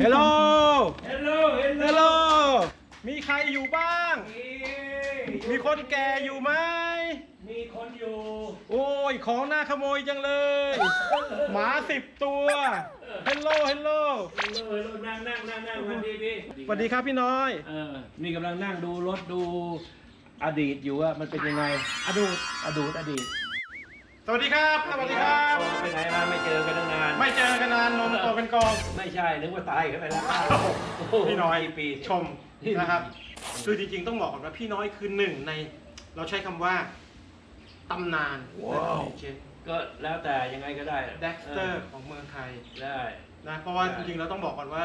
ฮลโหลเฮลโลเฮลฮัลโหล มีใครอยู่บ้าง มีคนแก่อยู่ไหม มีคนอยู่ โอ้ย ของน่าขโมยจังเลย หมาสิบตัว ฮัลโหล ฮัลโหลเฮลโลเฮลโลนั่งนั่งนั่งนั่งสวัสดีพี่สวัสดีครับพี่น้อย เออ นี่กำลังนั่งดูรถดูอดีตอยู่ว่ามันเป็นยังไง อดูดอดีต อดีต สวัสดีครับ สวัสดีครับ ไปไหนมาไม่เจอกันตั้งนาน ไม่เจอกันนานนมโตเป็นกอง ไม่ใช่ นึกว่าตายกันไปแล้วพี่น้อยกี่ปี ชมนะครับ คือจริงๆต้องบอกก่อนว่าพี่น้อยคือหนึ่งใน เราใช้คำว่าตำนานว้าวเจนก็แล้วแต่ยังไงก็ได้แด็กสเตอร์ของเมืองไทยได้นะเพราะว่าใช่จริงๆเราต้องบอกก่อนว่า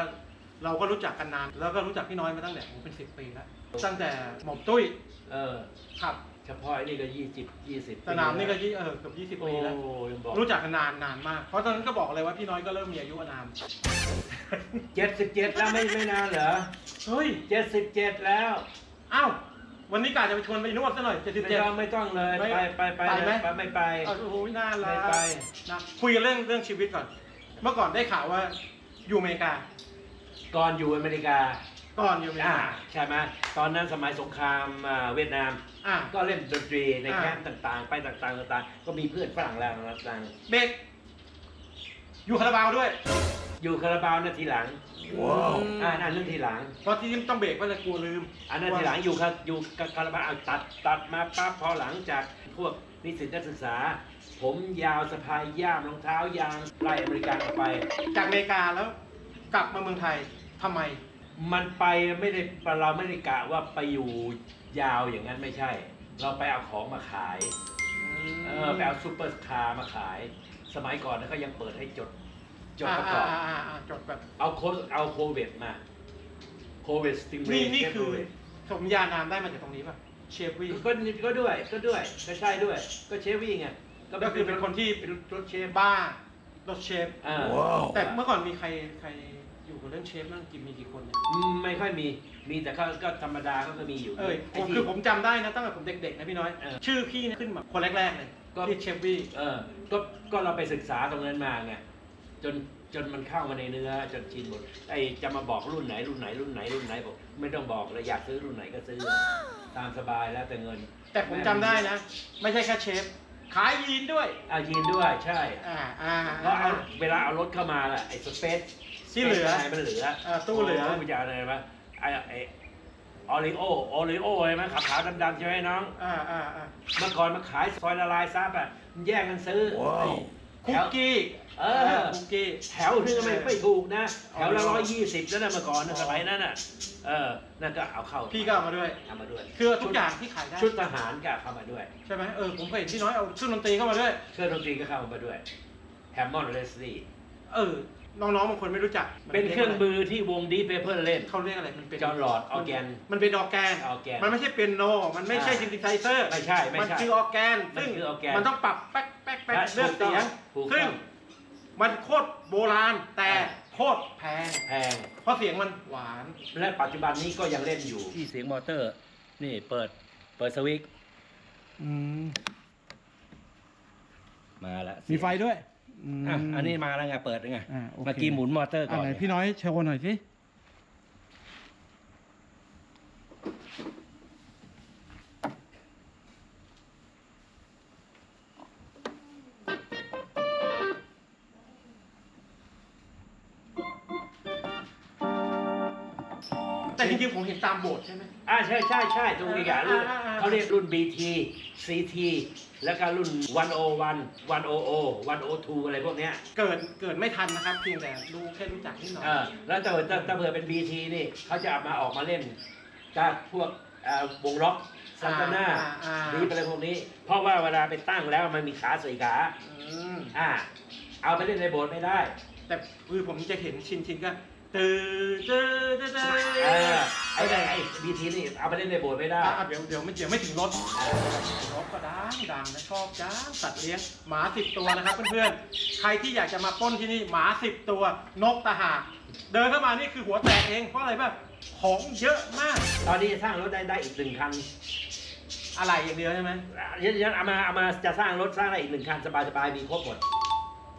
เราก็รู้จักกันนาน แล้วก็รู้จักพี่น้อยมาตั้งแต่ผมเป็นสิบปีแล้วตั้งแต่หม่อมตุ้ยเออขับ เฉพาะไอ้นี่ก็ยี่สิบยี่สิบสนามนี่ก็ยี่เออเกือบยี่สิบโอ้ปีแล้วยังบอกรู้จักกันนานนานมาก เพราะตอนนั้นก็บอกเลยว่าพี่น้อยก็เริ่มมีอายุอานาม เจ็ดสิบเจ็ดแล้วไม่ไม่นานเหรอเฮ้ย เจ็ดสิบเจ็ดแล้วอ้าว วันนี้กาจะไปชวนไปนวดซะหน่อยเจ็ดสิบไม่เจ็ด ต้องไม่ต้องเลยไม่ไปไปไปไปไหม ไปไม่ไป โอ้โหน่ารักไม่ไปนะคุยกันเรื่องเรื่องชีวิตก่อน เมื่อก่อนได้ข่าวว่าอยู่อเมริกา ก่อนอยู่อเมริกา ก่อนอยู่อเมริอ่ากาใช่ไหมตอนนั้นสมัยสงครามอ่าเวียดนาม อะ ก็เล่นดนตรีในอ่า แคมป์ต่างๆ ไปต่างๆต่างๆ ก็มีเพื่อนฝรั่งแล้วต่างเบรกอยู่คาราบาวด้วยๆอยู่คาราบาวนั่นทีหลังอืมอ่านั่นเรื่องทีหลัง เพราะที่นี่ต้องเบรกเพราะจะกลัวลืม อันนั้นทีหลังอยู่คาอยู่คาราบาวเอาตัดตัดมาปั๊บพอหลังจากพวกนิสิตนักศึกษา ผมยาวสะพายย่ามรองเท้ายางไล่อเมริกันออกไป จากอเมริกาแล้วกลับมาเมืองไทยทำไม มันไปไม่ได้เราไม่ได้กะว่าไปอยู่ยาวอย่างนั้นไม่ใช่ เราไปเอาของมาขายเออไปเอาซูเปอร์คาร์มาขาย สมัยก่อนนะเขายังเปิดให้จด จดประกอบาาาจดแบบเอาโคเอาโควิดมาโควิดสติมนี่นี่คือสมญานามได้มาจากตรงนี้ป่ะเชฟวี่ก็ก็ด้วยก็ด้วยก็ใช่ด้วย ก็เชฟวี่ไงก็คือเป็นคนที่เป็นรถเชฟบ้ารถเชฟอ่าแต่เมื่อก่อนมีใครใครอยู่กับ เรื่องเชฟบ้างกี่มีกี่คนเนี่ย อืมไม่ค่อยมี มีแต่ก็ก็ธรรมดาเขาก็มีอยู่เอ้ยผไอ้มที่ คือผมจำได้นะตั้งแต่ผมเด็กๆนะพี่น้อย เออชื่อพี่เนี่ยขึ้นมาคนแรกๆเลยก็ พี่เชฟวี่ เออ ก็ก็เราไปศึกษาตรงนั้นมาไงจนจนมันเข้ามาในเนื้อจนชินหมดไอ้จะมาบอกรุ่นไหนรุ่นไหนรุ่นไหนรุ่นไหนบอกไม่ต้องบอกเลยอยากซื้อรุ่นไหนก็ซื้อ ตามสบายแล้วแต่เงินแต่ผมจำได้นะ ไม่ใช่แค่เชฟ ขายยีนด้วย เอายีนด้วยใช่อ่าอ่าเพราะเอาเวลาเอารถเข้ามาล่ะไอ้สเปซ ที่เหลือไมันเหลือเออตู้เหลือโมันจะอะไรวะไอ้ไอ้ออริโอออริโอใช่ไหมขาวๆดำๆใช่ไหมน้อง อ่าอ่าอ่าเมื่อก่อนมาขายซอยละลายซับอะมันแย่งกันซื้อคุกกี้เออ คุกกี้ แถวนึงไม่ไม่ถูกนะ แถวละอ๋ร้ออยยี่สิบนั่นนะเมื่อก่อนนะสมัยนั้นน่ะ เออ นั่นก็เอาเข้าพี่ก็เอามาด้วย เอามาด้วย คือทุกอย่างที่ขายได้ชุดทหารก็เอาเข้ามาด้วย ใช่ไหมเออผมเคยเห็นพี่น้อยเอาเครื่องดนตรีเข้ามาด้วย เครื่องดนตรีก็เข้ามาด้วยแฮมมอนเลสลี่เออ น้องๆบางคนไม่รู้จักมัเป็นเครื่องมือที่วงดีเปเปอร์เล่นเขาเรียกอะไรมันเป็นจอห์นลอร์ดออร์แกน มันเป็นออร์แกนออร์แกน มันไม่ใช่เปียโน มันไม่ใช่อ่าซินธิไซเซอร์ไม่ใช่ไม่ใช่มันคือออร์แกนมันซึ่งคือออร์แกนมันต้องปรับแป๊กแป๊กแป๊กใช่เลือกเสียงถูกต้องซึ่งมันโคตรโบราณแต่อ่าโคตรแพงแพง เพราะเสียงมันหวานและปัจจุบันนี้ก็ยังเล่นอยู่ที่เสียงมอเตอร์ นี่เปิดเปิดสวิตช์อืมมาแล้วมีไฟด้วย อะอันนี้มาแล้วไงเปิดแล้วไงอ่าโอเค เมื่อกี้หมุนมอเตอร์ก่อนอะไรพี่น้อยโชว์หน่อยสิแต่จริงๆผมเห็นตามโบสถ์ใช่ไหมอ่าใช่ใช่ใช่ตรงนี้อะรุ่นอ่าอ่าอ่า เขาเรียกรุ่น BT CT แล้วก็รุ่น 101 100 102 อะไรพวกเนี้ยเกิดเกิดไม่ทันนะครับเพียงแต่รู้แค่รู้จักนิดหน่อย เออแล้วถ้าเกิดถ้าถ้าเผื่อเป็น BT นี่เขาจะเอามาออกมาเล่นจากพวกเอ่อวงล็อกซันตาน่าอ่าอ่า ดีอะไรพวกนี้ เพราะว่าเวลาไปตั้งแล้วมันมีขาสี่ขาอืมอ่าเอาไปเล่นในโบสถ์ไม่ได้ แต่คือผมจะเห็นชินชินก็ ตื่นตื่นตื่นตื่นเออไอ้ไอ้ไอ้ BT นี่เอาไปเล่นในโบสถ์ไม่ได้ อะเดี๋ยวเดี๋ยวไม่เดี๋ยวไม่ถึงรถรถก็ดังดังนะชอบจ้าสัตว์เลี้ยงหมาสิบตัวนะครับเพื่อนๆ ใครที่อยากจะมาปล้นที่นี่หมาสิบตัวนกตาหากเดินเข้ามานี่คือหัวแตกเองเพราะอะไรป่ะของเยอะมาก ตอนนี้จะสร้างรถได้ได้อีกหนึ่งคันอะไรอย่างเดียวใช่ไหมยันยันเอามาเอามาจะสร้างรถสร้างอะไรอีกหนึ่งคันสบายสบายๆมีครบหมด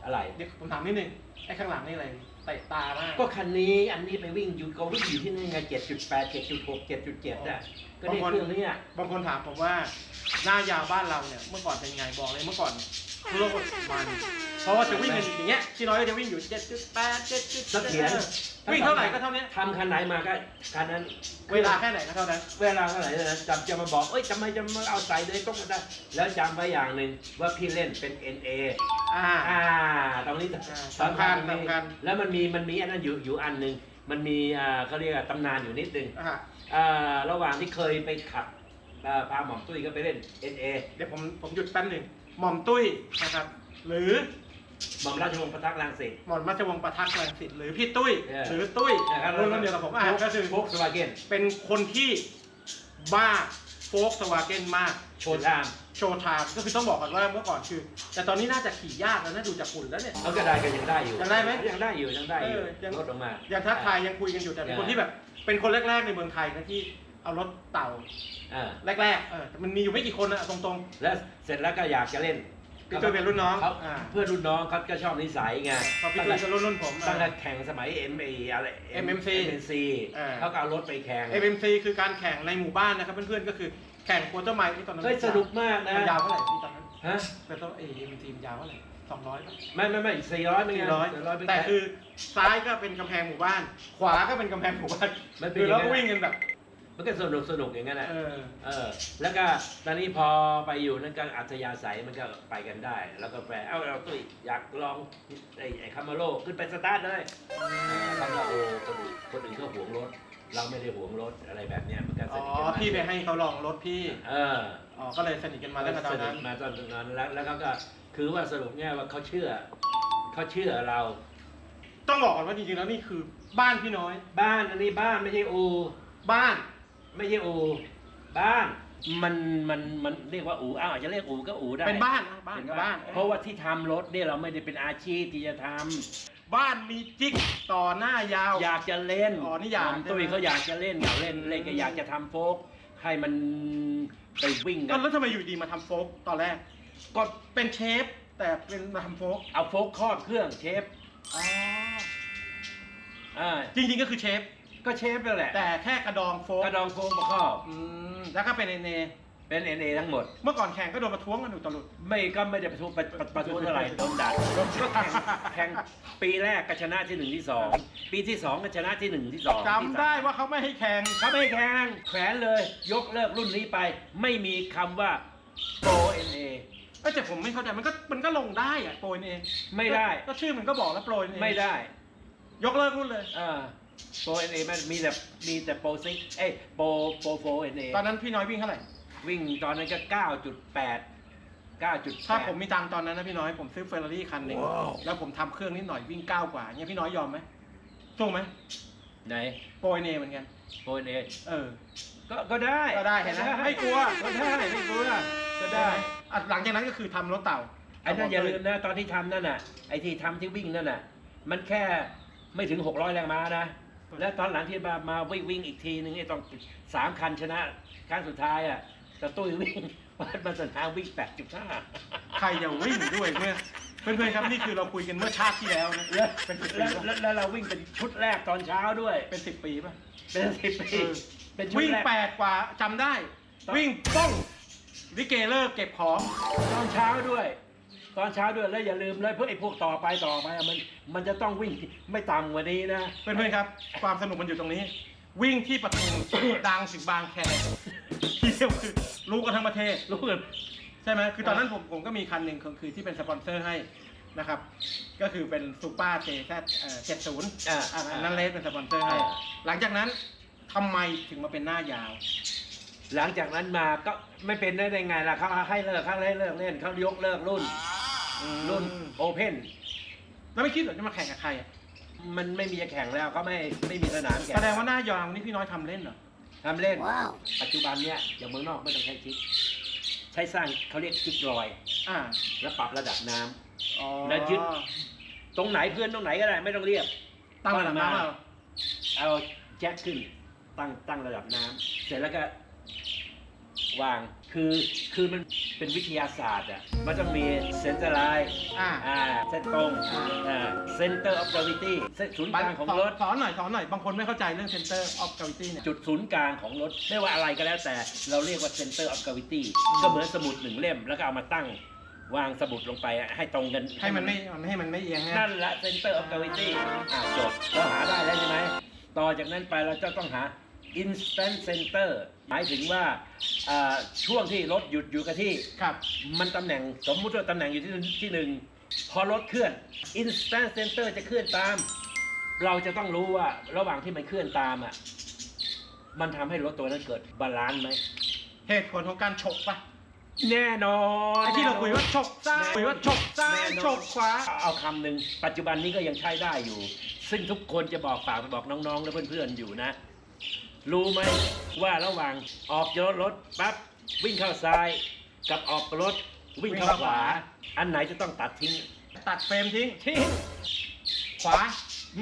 อะไรเดี๋ยวผมถามนิดนึงไอ้ข้างหลังนี่อะไร เตะตามาก ก็คันนี้อันนี้ไปวิ่งอยู่ก็วิ่งอยู่ที่นี่ไงเจ็ดจุดแปดเจ็ดจุดหกเจ็ดจุดเจ็ดอะก็ได้เครื่องนี้อะ บางคนถามผมว่าหน้ายาวบ้านเราเนี่ยเมื่อก่อนเป็นไงบอกเลยเมื่อก่อน โลกมันเพราะว่าจะวิ่งกันอย่างเงี้ยที่น้อยก็จะวิ่งอยู่7.8 7.7นักเขียน วิ่งเท่าไหร่ก็เท่านี้ทำคันไหนมาก็คันนั้น เวลาแค่ไหนก็เท่านั้น เวลาเท่าไหร่นะจำจะมาบอกเอ้ยทำไมจะมาเอาใส่เลยต้องมาได้ แล้วจำไว้อย่างหนึ่งว่าพี่เล่นเป็น NA อ่า อ่า ตรงนี้อ่าสำคัญตรงนี้สำคัญ แล้วมันมีมันมีอันนั้นอยู่อยู่อันหนึ่งมันมีอ่าเขาเรียกว่าตำนานอยู่นิดนึงอ่าอ่าระหว่างที่เคยไปขับอ่าพาหม่อมตุ้ยก็ไปเล่น NA เดี๋ยวผมผมหยุดแป๊บหนึ่ง หม่อมตุ้ยนะครับ หรือหม่อมราชวงศ์ประทักษ์รังสิต หม่อมราชวงศ์ประทักษ์รังสิตหรือพี่ตุ้ย เออ หรือตุ้ยนะครับรุ่นเดียวกับผมอ่าก็คือ โฟกสวาเกนเป็นคนที่บ้าโฟกสวาเกนมาก โชว์ไทม์โชว์ไทม์ก็คือต้องบอกก่อนว่าเมื่อก่อนคือ แต่ตอนนี้น่าจะขี่ยากแล้วนะดูจากฝุ่นแล้วเนี่ย เขาก็ได้ก็ยังได้อยู่ยังได้ไหมยังได้อยู่ยังได้อยู่เออยัง ลดลงมายังทักทายยังคุยกันอยู่แต่เป็นเออคนที่แบบ เป็นคนแรกๆในเมืองไทยนะที่ เอารถเต่าอ่าแรกๆเออแต่มันมีอยู่ไม่กี่คนอะตรงแล้วเสร็จแล้วก็อยากจะเล่นๆพี่ตุ้ยเป็นรุ่นน้องเขาอ่าเพื่อนรุ่นน้องเขาก็ชอบนิสัยไงพอพี่ตุ้ยเป็นรุ่นรุ่นผมตั้งแต่แข่งสมัย M A อะไร MMC MMC เออเขาก็เอารถไปแข่งเอ็มซีคือการแข่งในหมู่บ้านนะครับเพื่อนๆก็คือแข่งโควอเตอร์ไมล์ที่ตอนนั้นเฮ้ยสนุกมากนะมันยาวเท่าไหร่พี่ตอนนั้นฮะแต่ต้องเอ็มซีมันยาวเท่าไหร่สองร้อยป่ะ ไม่ไม่ไม่สี่ร้อยไม่สี่ไงร้อยร้อยไปแต่ข่งคือซ้ายก็เป็นกำแพงหมู่บ้าน ขวาก็เป็นกำแพงหมู่บ้านมันเป็นคืออเราย่างนั้นก็วิ่งกันแบบ มันก็สนุกสนุกอย่างนั้นแหละเออเออ แล้วก็ตอนนี้พอไปอยู่นั่นก็อัธยาศัยมันก็ไปกันได้ แล้วก็แปลเอาเอาตุ้ยอยากลองไอ้ไอ้คามาโลขึ้นไปสตาร์ทเลยคำว่าโอ้คนอื่นคนอื่นก็หวงรถ เราไม่ได้หวงรถอะไรแบบเนี้ยมันก็สอ๋อนิทกันมาพี่ไปให้เขาลองรถพี่เออ อ๋อก็เลยสนิทกันมาตั้งแต่ตอนนั้นสทมาตอนนั้นแล้วแล้วเขาก็คือว่าสรุปง่ายว่าเขาเชื่อเขาเชื่อเรา ต้องบอกก่อนว่าจริงๆแล้วนี่คือบ้านพี่น้อย บ้านอันนี้บ้านไม่ใช่อูบ้าน ไม่ใช่อูบ้าน มันมันมันเรียกว่าอูอ้าวอาจจะเรียกอูก็อูได้เป็นบ้านนะบ้านเป็นกับบ้าบ้านนเพราะว่าที่ทำรถเนี่ยเราไม่ได้เป็นอาชีพที่จะทบ้านมีจิ๊กต่อหน้ายาวำอยากจะเล่นอ๋อนี่อยากผมตุ้ยใช่ไหม เขาอยากจะเล่นอยากเล่นเล่นก็อยากจะทำโฟกให้มันไปวิ่งกัก็นแล้วทำไมอยู่ดีมาทำโฟกตอนแรก ก็เป็นเชฟแต่เป็นมาทำโฟกเอาโฟกครอบเครื่องเชฟอ๋อ อ่าจริงๆก็คือเชฟ ก็เชฟนั่นแหละแต่แค่กระดองโฟกกระดองโฟกมาครอบอืมแล้วก็เป็นเอเนเป็นเอ็นเอทั้งหมด เมื่อก่อนแข่งก็โดนประท้วงกันอยู่ตลอด ไม่ก็ไม่ได้ประท้วงประประประท้วงเท่าไหร่โดนด่าก็แข่งแข่งปีแรกก็ชนะที่หนึ่งที่สองปีที่สองก็ชนะที่หนึ่งที่สองที่สามจำได้ว่าเขาไม่ให้แข่ง เขาไม่ให้แข่งแขวนเลย ยกเลิกรุ่นนี้ไป ไม่มีคำว่าโปรเอ็นเอเอ้ยแต่ผมไม่เข้าใจมันก็มันก็ลงได้อะโปรเอไม่ได้ก็ชื่อมันก็บอกแล้วโปรเอไม่ได้ ยกเลิกรุ่นเลย เออ โปรเอ็นเอมันมีแต่มีแต่โปรซิกเอ้ยโปรโปรโฟเอ็นเอตอนนั้นพี่น้อยวิ่งเท่าไหร่ วิ่งตอนนั้นก็เก้าจุดแปดเก้าจุดถ้าผมมีตังค์ตอนนั้นนะพี่น้อยผมซื้อเฟอร์รารี่คันหนึ่งว้าวแล้วผมทำเครื่องนิดหน่อยวิ่งเก้ากว่าเนี่ยพี่น้อยยอมไหมสู้ไหมไหนโปรเอเหมือนกัน โปรเอ็นเอเออ ก็ก็ได้ก็ได้เห็นไหมไม่กลัวก็ได้ไม่กลัวก็ได้ อะหลังจากนั้นก็คือทำรถเต่าไอ้นั่นอย่าลืมนะตอนที่ทำนั่นน่ะไอ้ที่ทำที่วิ่งนั่นน่ะ มันแค่ไม่ถึง600แรงม้านะ แล้วตอนหลังที่มามาวิ่งวิ่งอีกทีหนึ่งไอ้ต้องสามคันชนะครั้งสุดท้ายอะแต่ตุ้ยวิ่งวัดมาสนามวิ่ง8.5ใครจะวิ่งด้วยเพื่อนเพื่อนๆครับนี่คือเราคุยกันเมื่อชาติที่แล้วนะแล้วเป็นสิบปีแล้วป่ะแล้วเราวิ่งเป็นชุดแรกตอนเช้าด้วย เป็นสิบปีป่ะเป็นสิบปีเป็นชุดวิ่งแปดกว่าจำได้ วิ่งป้องลิเกเลิกเก็บของตอนเช้าด้วย ตอนเช้าด้วยแล้วอย่าลืมเลยเพื่อไอ้พวกต่อไปต่อไปอะมันมันจะต้องวิ่งไม่ต่ำกว่านี้นะ เพื่อนๆครับ ความสนุกมันอยู่ตรงนี้ วิ่งที่ปทุมดังถึงบางแคที่เดียวคือรู้กันทั้งประเทศ รู้กัน ใช่ไหมคือตอนนั้นผมผมก็มีคันหนึ่งคือคือที่เป็นสปอนเซอร์ให้นะครับ ก็คือเป็นซูเปอร์เจแซเจ็ดศูนย์อ่าอันนั้นเลสเป็นสปอนเซอร์ให้อ่าหลังจากนั้นทำไมถึงมาเป็นหน้ายาว หลังจากนั้นมาก็ไม่เป็นได้ไงล่ะเขาให้เลิกเขาให้เลิกเล่นเขายกเลิกรุ่น รุ่นโอเพนแล้วไม่คิดเหรอจะมาแข่งกับใครอะมันไม่มีจะแข่งแล้วเขาไม่ไม่มีสนามแข่งแสดงว่าหน้ายาวนี่พี่น้อยทำเล่นเหรอ ทำเล่นปัจจุบันเนี้ยอย่างเมืองนอกไม่ต้องใช้จิ๊กใช้สร้างเขาเรียกจิ๊กลอย อ่าแล้วปรับระดับน้ำ อ๋อแล้วยึด ตรงไหนเพื่อนตรงไหนก็ได้ไม่ต้องเรียบ ตั้งระดับน้ำเอาเอาแจ็คขึ้น ตั้งตั้งระดับน้ำเสร็จแล้วก็ วาง คือคือมันเป็นวิทยาศาสตร์อะมันต้องมีเซนเตอร์ไลน์อ่า อ่าเส้นตรงอ่า อ่าเซนเตอร์ออฟกราวิตี้เส้นศูนย์กลางของรถ สอนหน่อยสอนหน่อย บางคนไม่เข้าใจเรื่อง center of gravity เนี่ย จุดศูนย์กลางของรถ ไม่ว่าอะไรก็แล้วแต่เราเรียกว่า center of gravity ก็เหมือนสมุดหนึ่งเล่ม แล้วก็เอามาตั้งวางสมุดลงไปอะให้ตรงกันให้มันไม่ให้มันไม่เอียงนั่นะนแหละ center of gravity อ่าจบเราหาได้แล้วใช่ไหม ต่อจากนั้นไปเราจะต้องหา instant center หมายถึงว่าอ่าช่วงที่รถหยุดอยู่กับที่ ครับ มันตำแหน่งสมมุติว่าตำแหน่งอยู่ที่ที่หนึ่งพอรถเคลื่อน instant center จะเคลื่อนตาม เราจะต้องรู้ว่าระหว่างที่มันเคลื่อนตามอะมันทำให้รถตัวนั้นเกิดบาลานซ์ไหมเหตุผลของการฉกปะแน่นอนไอ้ที่เราคุยว่าฉกซ้ายคุยว่าฉกซ้ายแน่นอนฉกขวาเอาเอาคำหนึ่งปัจจุบันนี้ก็ยังใช้ได้อยู่ ซึ่งทุกคนจะบอกฝากไปบอกน้องๆ และเพื่อนๆอยู่นะ รู้ไหมว่าระหว่างออกรถรถปั๊บวิ่งเข้าซ้าย กับออกรถวิ่งเข้าขวา อันไหนจะต้องตัดทิ้งตัดเฟรมทิ้ง ทิ้งขวา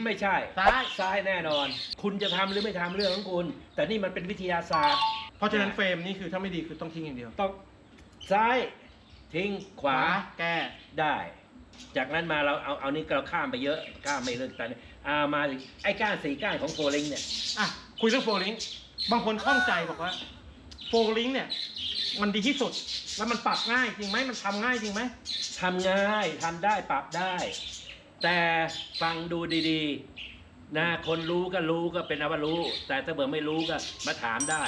ไม่ใช่ซ้าย ซ้ายแน่นอน คุณจะทำหรือไม่ทำเรื่องของคุณ แต่นี่มันเป็นวิทยาศาสตร์ เพราะฉะนั้นเฟรมนี่คือถ้าไม่ดีคือต้องทิ้งอย่างเดียว ต้องซ้ายทิ้งขวาแก้ได้ จากนั้นมาเราเอาเอานี่เราข้ามไปเยอะข้ามไม่เลิกแต่นี่อ่ามาถึงไอ้ก้านสี่ก้านของโฟลิงเนี่ยอะ คุยเรื่องโฟลิงบางคนข้องใจบอกว่าโฟลิงเนี่ยมันดีที่สุดแล้วมันปรับง่ายจริงไหมมันทำง่ายจริงไหมทำง่ายทำได้ปรับได้ แต่ฟังดูดีๆนะคนรู้ก็รู้ก็เป็นเอาว่ารู้ แต่ถ้าเบื่อไม่รู้ก็มาถามได้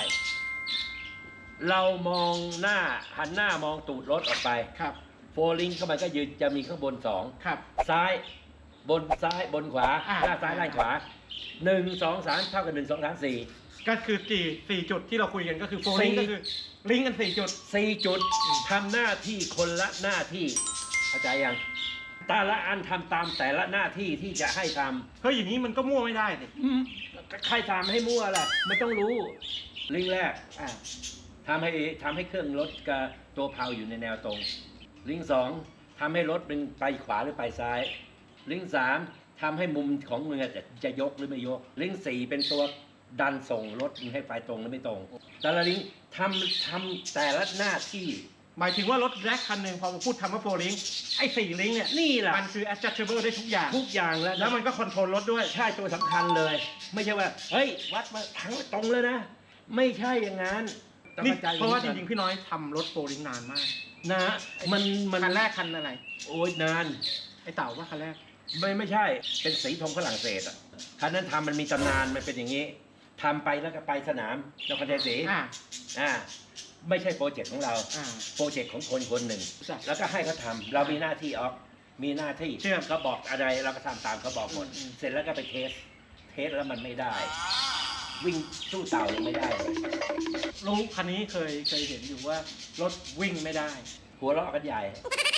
เรามองหน้าหันหน้ามองตูดรถออกไปครับ โฟลิงเข้ามาก็ยืนจะมีข้างบนสองครับ ซ้าย บนซ้ายบนขวาอ่าหน้าซ้ายด้านขวาหนึ่งสองสามเท่ากับหนึ่งสองสามสี่ ก็คือสี่สี่จุดที่เราคุยกันก็คือโฟลิงสี่ ก็คือลิงก์กันสี่จุด สี่จุดทำหน้าที่คนละหน้าที่เข้าใจยังแต่ละอันทำตามแต่ละหน้าที่ที่จะให้ทำ เฮ้ยอย่างนี้มันก็มั่วไม่ได้สิอืมใครทำให้มั่วล่ะมันต้องรู้ ลิงก์แรกอ่าทำให้ทำให้เครื่องรถกับตัวเพลาอยู่ในแนวตรง ลิงก์สองทำให้รถมันไปขวาหรือไปซ้าย ลิงก์สามทำให้มุมของมือจะจะยกหรือไม่ยก ลิงก์สี่เป็นตัวดันส่งรถให้ไปตรงหรือไม่ตรง แต่ละลิงก์ทำทำแต่ละหน้าที่ หมายถึงว่ารถแร็คคันหนึ่งพอมาพูดคำว่าโฟลิงไอ้สี่ลิงก์เนี่ยนี่แหละ มันคือ adjustable ได้ทุกอย่าง ทุกอย่างแล้วแล้วมันก็คอนโทรลรถด้วย ใช่ตัวสำคัญเลย ไม่ใช่ว่า เฮ้ย วัดมาทั้งตรงเลยนะ ไม่ใช่อย่างนั้นต้องนี่ข้ใจเพราะว่าจริงๆพี่น้อยทำรถโฟลิงนานมากๆนะ มันมันคันแรกคันอะไร โอ้ยนาน ไอ้เต่าว่าคันแรก ไม่ไม่ใช่เป็นสีธงฝรั่งเศสอะคันนั้นทำมันมีตำนานมันเป็นอย่างนี้ทำไปแล้วก็ไปสนามนครชัยศรีอ่าอ่าไม่ใช่โปรเจกต์ของเราอ่าโปรเจกต์ของคนคนหนึ่งจ้ะแล้วก็ให้เขาทำเรามีหน้าที่ออกมีหน้าที่เชื่อมเขาบอกอะไรเราก็ทำตามเขาบอกหมดอืมเสร็จแล้วก็ไปเทส เทสแล้วมันไม่ได้ วิ่งสู้เต่ายังไม่ได้เลยรู้คันนี้เคยเคยเห็นอยู่ว่ารถวิ่งไม่ได้ หัวเราะกันใหญ่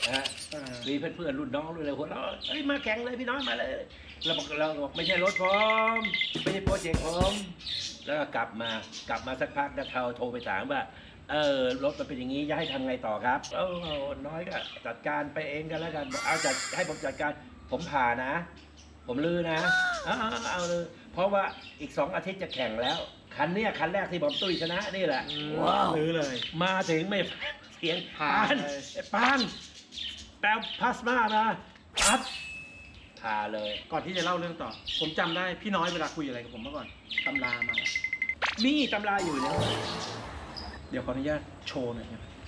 นะฮะเออมีเพื่อนๆรุ่นน้องรุ่นอะไรหัวเราะเฮ้ยมาแข่งเลยพี่น้อยมาเลยเราบอกเราบอกไม่ใช่รถผมไม่ใช่โปรเจกต์ผมแล้วก็กลับมากลับมาสักพักก็เทาโทรไปถามว่าเออรถมันเป็นอย่างนี้จะให้ทำไงต่อครับเออน้อยก็จัดการไปเองกันแล้วกันบอกเอาจัดให้ผมจัดการผมผ่านะ ผมลือนะเอาเอาเอาเลยเพราะว่าอีกสองอาทิตย์จะแข่งแล้ว คันเนี้ยคันแรกที่ผมตุ้ยชนะนี่แหละซื้อเลย มาถึงไม่เสียงผ่าปานเลยไอ้ปาน แปลพลาสมามาอัดผ่าเลย ก่อนที่จะเล่าเรื่องต่อ ผมจำได้พี่น้อยเวลาคุยอะไรกับผมเมื่อก่อนตำรามา มีตำราอยู่เนี่ยเดี๋ยวขออนุญาตโชว์หน่อยครับ